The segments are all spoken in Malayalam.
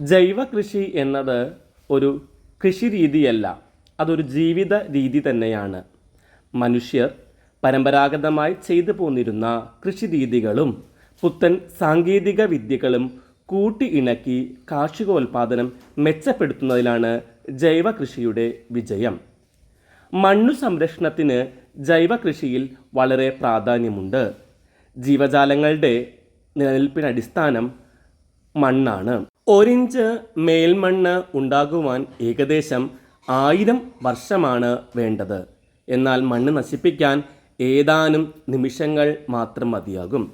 ജൈവ കൃഷി എന്നത് ഒരു കൃഷി രീതിയല്ല. അതൊരു ജീവിത രീതി തന്നെയാണ്. മനുഷ്യർ പരമ്പരാഗതമായി ചെയ്തു പോന്നിരുന്ന കൃഷി രീതികളും പുത്തൻ സാങ്കേതിക വിദ്യകളും കൂട്ടി ഇണക്കി കാർഷികോൽപാദനം മെച്ചപ്പെടുത്തുന്നതിലാണ് ജൈവ കൃഷിയുടെ വിജയം. മണ്ണു സംരക്ഷണത്തിന് ജൈവ കൃഷിയിൽ വളരെ പ്രാധാന്യമുണ്ട്. ജീവജാലങ്ങളുടെ നിലനിൽപ്പിന് അടിസ്ഥാനം മണ്ണാണ്. ഒരിഞ്ച് മേൽമണ്ണ് ഉണ്ടാകുവാൻ ഏകദേശം ആയിരം വർഷമാണ് വേണ്ടത്. എന്നാൽ മണ്ണ് നശിപ്പിക്കാൻ ഏതാനും നിമിഷങ്ങൾ മാത്രം മതിയാകും.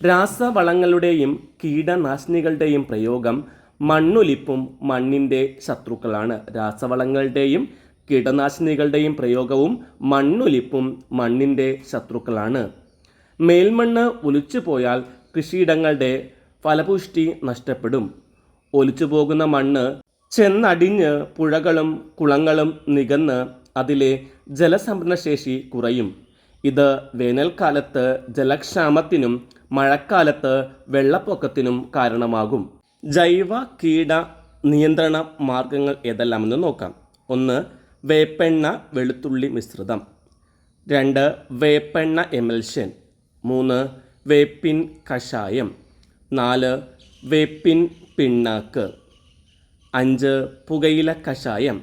രാസവളങ്ങളുടെയും കീടനാശിനികളുടെയും പ്രയോഗം മണ്ണൊലിപ്പും മണ്ണിന്റെ ശത്രുക്കളാണ്. രാസവളങ്ങളുടെയും കീടനാശിനികളുടെയും പ്രയോഗവും മണ്ണൊലിപ്പും മണ്ണിന്റെ ശത്രുക്കളാണ്. മേൽമണ്ണ് ഒലിച്ചു പോയാൽ കൃഷിയിടങ്ങളുടെ ഫലപുഷ്ടി നഷ്ടപ്പെടും. ഒലിച്ചു പോകുന്ന മണ്ണ് ചെന്നടിഞ്ഞ് പുഴകളും കുളങ്ങളും നികന്ന് അതിലെ ജലസംഭരണശേഷി കുറയും. ഇത് വേനൽക്കാലത്ത് ജലക്ഷാമത്തിനും മഴക്കാലത്ത് വെള്ളപ്പൊക്കത്തിനും കാരണമാകും. ജൈവ കീട നിയന്ത്രണ മാർഗങ്ങൾ ഏതെല്ലാമെന്ന് നോക്കാം. ഒന്ന് വേപ്പെണ്ണ വെളുത്തുള്ളി മിശ്രിതം. രണ്ട് വേപ്പെണ്ണ എമൽഷൻ മൂന്ന് വേപ്പിൻ കഷായം. നാല് വേപ്പിൻ പിണ്ണാക്ക്. അഞ്ച് പുകയില കഷായം.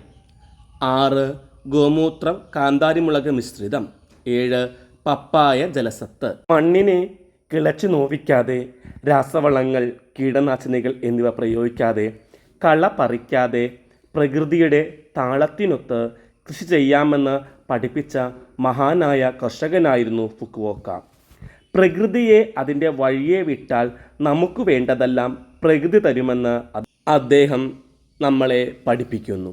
ആറ് ഗോമൂത്രം കാന്താരിമുളക് മിശ്രിതം. ഏഴ് പപ്പായ ജലസത്ത്. മണ്ണിനെ കിളച്ചു നോവിക്കാതെ രാസവളങ്ങൾ കീടനാശിനികൾ എന്നിവ പ്രയോഗിക്കാതെ കള പറിക്കാതെ പ്രകൃതിയുടെ താളത്തിനൊത്ത് കൃഷി ചെയ്യാമെന്ന് പഠിപ്പിച്ച മഹാനായ കർഷകനായിരുന്നു ഫുക്കുവോക്ക. പ്രകൃതിയെ അതിന്റെ വഴിയെ വിട്ടാൽ നമുക്ക് വേണ്ടതെല്ലാം പ്രകൃതി തരുമെന്ന് അദ്ദേഹം നമ്മളെ പഠിപ്പിക്കുന്നു.